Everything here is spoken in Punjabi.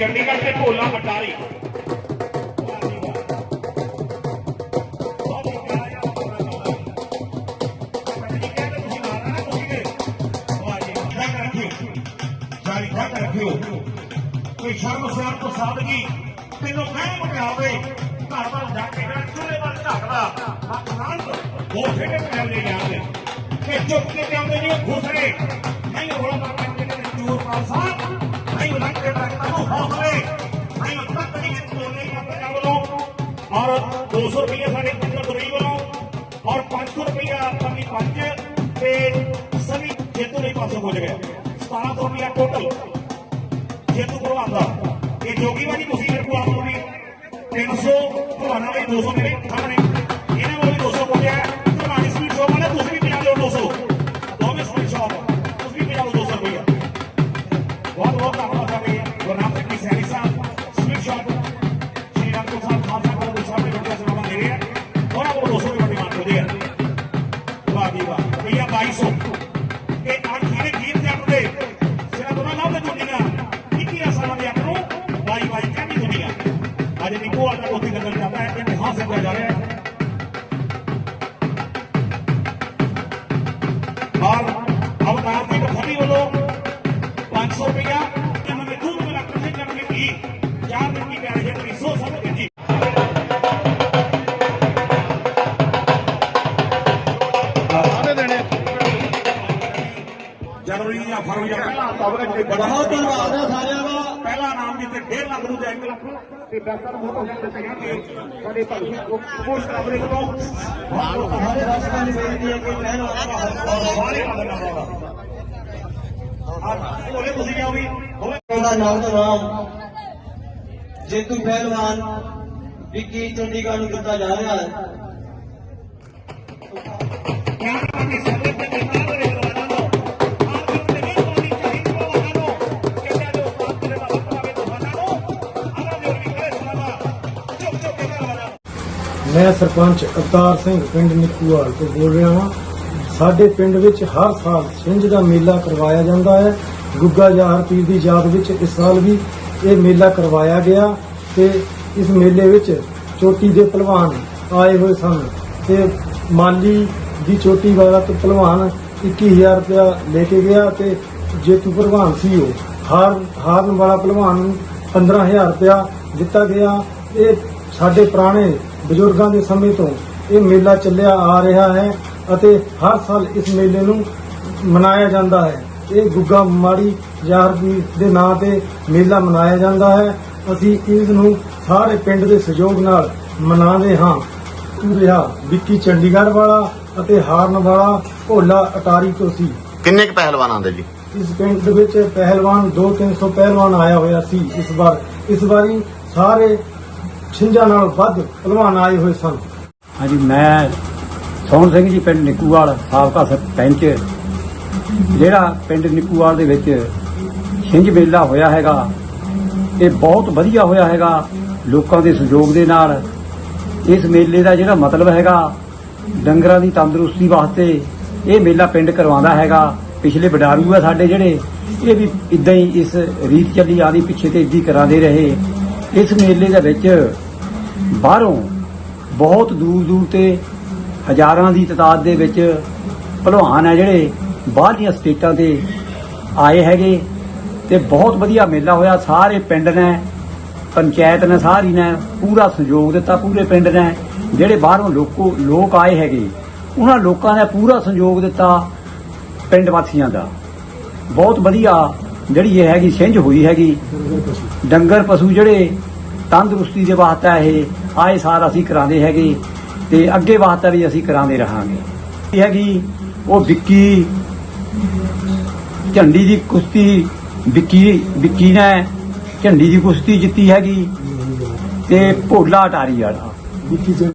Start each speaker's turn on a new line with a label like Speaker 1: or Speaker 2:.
Speaker 1: ਚੰਡੀਗੜ੍ਹ ਤੇ ਢੋਲਾ ਪਟਾਰੀ ਕੋਈ ਸ਼ਰਮਸਾਰ ਤੋਂ ਸਾਧਗੀ ਤੈਨੂੰ ਕਹਿ ਮਟਾਵੇ ਘਰ ਵੱਲ ਜਾ ਕੇ ਨਾ ਚੁੱਲੇ ਵੱਲ ਝਾਕਦਾ ਮਕਾਨ ਉਹ ਫੇਟੇ ਪੈਰ ਜਾਂਦੇ ਕਿ ਚੁੱਕ ਕੇ ਜਾਂਦੇ ਨੇ ਖੁਸਰੇ 200 ਰੁਪਏ ਸਾਡੇ ਪਿੰਡ ਦੁਰੀ ਵੱਲੋਂ ਔਰ 500 ਰੁਪਏ ਆਪਣੀ ਪੰਜ ਤੇ ਸਭੀ ਜੇਤੂ ਲਈ ਪਾਸੋਂ ਹੋ ਗਿਆ। 1700 ਰੁਪਏ ਟੋਟਲ ਜੇਤੂ ਭਲਵਾਨ ਦਾ। ਇਹ ਜੋਗੀ ਵਾਲੀ ਤੁਸੀਂ ਮੇਰੇ ਕੋਲ ਆਪ ਨੂੰ 300 ਭਲਵਾਨਾਂ ਲਈ 200 ਮੇਰੇ ਸਾਹਮਣੇ। ਇਹਨਾਂ ਕੋਲ ਵੀ 200 ਪਹੁੰਚਿਆ ਭਲਵਾਨੀ ਸਪੀਡ ਸ਼ੋਪ ਵਾਲੇ ਤੁਸੀਂ ਵੀ ਪਿਆ ਦਿਓ 200 ਦੋਵੇਂ ਸਪੀਡ ਸ਼ੋਪ ਤੁਸੀਂ ਵੀ ਪਿਆ ਦਿਓ 200 ਰੁਪਏ ਬਹੁਤ ਬਹੁਤ ਧੰਨਵਾਦ ਸਾਡੇ ਗੁਰਨਾਮ ਸਿੰਘ ਸੈਣੀ ਸਾਹਿਬ। ਸਪੀਡ ਸ਼ੋਪ ਸ਼੍ਰੀ ਰਾਮਪੁਰ ਸਾਹਿਬ ਜਨਵਰੀ ਜਾਂ ਫਰਵਰੀ ਜਾਂ ਪਹਿਲਾ ਕਵਰੇਜ ਦੇ ਬੜਾ
Speaker 2: ਬਹੁਤ ਧੰਨਵਾਦ ਹੈ ਸਾਰਿਆਂ ਦਾ।
Speaker 1: ਪਹਿਲਾ ਨਾਮ ਜਿੱਤੇ 1.5 ਲੱਖ ਨੂੰ ਜਾਏਗਾ ਲੱਖ ਤੇ ਬੈਂਕਾਂ ਨੂੰ ਬਹੁਤ ਦਿੱਤੇ ਜਾਣਗੇ ਸਾਡੇ ਭਾਈ ਕੋਸ਼ ਕਰਾਬਰੇ ਕੋਲੋਂ
Speaker 2: ਸਾਰੇ ਦਰਸ਼ਕਾਂ ਨੂੰ ਬੇਨਤੀ ਹੈ ਕਿ ਪਹਿਲਵਾਨ ਦਾ ਹੱਕ
Speaker 1: ਸਾਰੇ ਕੰਮ ਕਰਨਾ ਆ ਉਹਨੇ ਤੁਸੀਂ ਕਿਹਾ ਵੀ ਹੋਵੇ।
Speaker 2: ਦਾ ਨਾਮ ਦਾ ਨਾਮ ਜੇਤੂ ਪਹਿਲਵਾਨ ਵਿੱਕੀ ਚੰਡੀਗੜ੍ਹ ਨੂੰ ਦਿੱਤਾ ਜਾ ਰਿਹਾ ਹੈ।
Speaker 3: ਮੈਂ ਸਰਪੰਚ ਅਵਤਾਰ ਸਿੰਘ ਪਿੰਡ ਨਿੱਕੂਵਾਲ ਤੋਂ ਬੋਲ ਰਿਹਾ ਹਾਂ। ਸਾਡੇ ਪਿੰਡ ਵਿੱਚ ਹਰ ਸਾਲ ਛਿੰਝ ਦਾ ਮੇਲਾ ਕਰਵਾਇਆ ਜਾਂਦਾ ਹੈ। ਗੁੱਗਾ ਜਾਹਰ ਪੀਰ ਦੀ ਯਾਦ ਵਿੱਚ ਇਸ ਸਾਲ ਵੀ ਇਹ ਮੇਲਾ ਕਰਵਾਇਆ ਗਿਆ ਤੇ ਇਸ ਮੇਲੇ ਵਿੱਚ ਚੋਟੀ ਦੇ ਪਹਿਲਵਾਨ ਆਏ ਹੋਏ ਸਨ ਤੇ ਮਾਲੀ ਦੀ ਚੋਟੀ ਵਾਲਾ ਤੇ ਪਹਿਲਵਾਨ 21000 ਰੁਪਇਆ ਲੈ ਕੇ ਗਿਆ ਤੇ ਜੇਤੂ ਪਹਿਲਵਾਨ ਸੀ ਉਹ। ਹਾਰ ਹਾਰਨ ਵਾਲਾ ਪਹਿਲਵਾਨ ਨੂੰ 15000 ਰੁਪਇਆ ਦਿੱਤਾ ਗਿਆ। ਇਹ ਸਾਡੇ ਪੁਰਾਣੇ ਬਜ਼ੁਰਗਾਂ ਦੇ ਸਮੇਂ ਤੋਂ ਇਹ ਮੇਲਾ ਚੱਲਿਆ ਆ ਰਿਹਾ ਹੈ ਅਤੇ ਹਰ ਸਾਲ ਇਸ ਮੇਲੇ ਨੂੰ ਮਨਾਇਆ ਜਾਂਦਾ ਹੈ। ਇਹ ਗੁੱਗਾ ਮਾੜੀ ਯਾਰਦੀ ਦੇ ਨਾਂ ਤੇ ਮੇਲਾ ਮਨਾਇਆ ਜਾਂਦਾ ਹੈ। ਅਸੀਂ ਇਸ ਨੂੰ ਸਾਰੇ ਪਿੰਡ ਦੇ ਸਹਿਯੋਗ ਨਾਲ ਮਨਾਉਂਦੇ ਹਾਂ। ਰਿਹਾ ਵਿੱਕੀ ਚੰਡੀਗੜ੍ਹ ਵਾਲਾ ਅਤੇ ਹਾਰਨ ਵਾਲਾ ਭੋਲਾ ਅਟਾਰੀ ਤੋਂ ਸੀ
Speaker 4: ਕਿੰਨੇ ਕੁ ਪਹਿਲਵਾਨ ਆਉਂਦੇ ਜੀ?
Speaker 3: ਇਸ ਪਿੰਡ ਦੇ ਵਿੱਚ ਪਹਿਲਵਾਨ 2-300 ਪਹਿਲਵਾਨ ਆਇਆ ਹੋਇਆ ਸੀ ਇਸ ਵਾਰ। ਇਸ ਵਾਰੀ ਸਾਰੇ ਛਿੰਝਾਂ ਨਾਲ ਵੱਧ ਪਹਿਲਵਾਨ ਆਏ ਹੋਏ ਸਨ।
Speaker 5: ਹਾਂਜੀ, ਮੈਂ ਸੋਹਣ ਸਿੰਘ ਜੀ ਪਿੰਡ ਨਿੱਕੂਵਾਲ ਸਾਬਕਾ ਸਰਪੰਚ। ਜਿਹੜਾ ਪਿੰਡ ਨਿੱਕੂਵਾਲ ਦੇ ਵਿੱਚ ਛਿੰਝ ਮੇਲਾ ਹੋਇਆ ਹੈਗਾ, ਇਹ ਬਹੁਤ ਵਧੀਆ ਹੋਇਆ ਹੈਗਾ ਲੋਕਾਂ ਦੇ ਸਹਿਯੋਗ ਦੇ ਨਾਲ। ਇਸ ਮੇਲੇ ਦਾ ਜਿਹੜਾ ਮਤਲਬ ਹੈਗਾ, ਡੰਗਰਾਂ ਦੀ ਤੰਦਰੁਸਤੀ ਵਾਸਤੇ ਇਹ ਮੇਲਾ ਪਿੰਡ ਕਰਵਾਉਂਦਾ ਹੈਗਾ। ਪਿਛਲੇ ਵਡਾਰੂ ਆ ਸਾਡੇ ਜਿਹੜੇ, ਇਹ ਵੀ ਇਦਾਂ ਹੀ ਇਸ ਰੀਤ ਚੱਲੀ ਆਦੀ ਪਿੱਛੇ ਤੇ ਇਦਾਂ ਹੀ ਕਰਾਉਂਦੇ ਰਹੇ। ਇਸ ਮੇਲੇ ਦੇ ਵਿੱਚ ਬਾਹਰੋਂ ਬਹੁਤ ਦੂਰ ਦੂਰ ਤੇ ਹਜ਼ਾਰਾਂ ਦੀ ਤਾਦਾਦ ਦੇ ਵਿੱਚ ਭਲਵਾਨ ਆ ਜਿਹੜੇ ਬਾਹਰਲੀਆਂ ਸਟੇਟਾਂ ਤੇ ਆਏ ਹੈਗੇ ਤੇ ਬਹੁਤ ਵਧੀਆ ਮੇਲਾ ਹੋਇਆ। ਸਾਰੇ ਪਿੰਡ ਨੇ, ਪੰਚਾਇਤ ਨੇ, ਸਾਰੀ ਨੇ ਪੂਰਾ ਸਹਿਯੋਗ ਦਿੱਤਾ। ਪੂਰੇ ਪਿੰਡ ਨੇ ਜਿਹੜੇ ਬਾਹਰੋਂ ਲੋਕੋ, ਲੋਕ ਆਏ ਹੈਗੇ, ਉਹਨਾਂ ਲੋਕਾਂ ਨੇ ਪੂਰਾ ਸਹਿਯੋਗ ਦਿੱਤਾ ਪਿੰਡ ਵਾਸੀਆਂ ਦਾ। ਬਹੁਤ ਵਧੀਆ ਜਿਹੜੀ ਇਹ ਹੈਗੀ, ਸਿੰਝ ਹੋਈ ਹੈਗੀ। ਡੰਗਰ ਪਸ਼ੂ ਜਿਹੜੇ ਤੰਦਰੁਸਤੀ ਦੇ ਵਾਸਤੇ ਇਹ, ਆਏ ਸਾਲ ਅਸੀਂ ਕਰਾਉਂਦੇ ਹੈਗੇ ਤੇ ਅੱਗੇ ਵਾਸਤੇ ਵੀ ਅਸੀਂ ਕਰਾਉਂਦੇ ਰਹਾਂਗੇ। ਇਹ ਹੈਗੀ, ਉਹ ਵਿੱਕੀ, ਝੰਡੀ ਦੀ ਕੁਸ਼ਤੀ ਵਿੱਕੀ ਵਿੱਕੀ ਨੇ ਝੰਡੀ ਦੀ ਕੁਸ਼ਤੀ ਜਿੱਤੀ ਹੈਗੀ ਤੇ ਭੋਲਾ ਅਟਾਰੀ ਵਾਲਾ।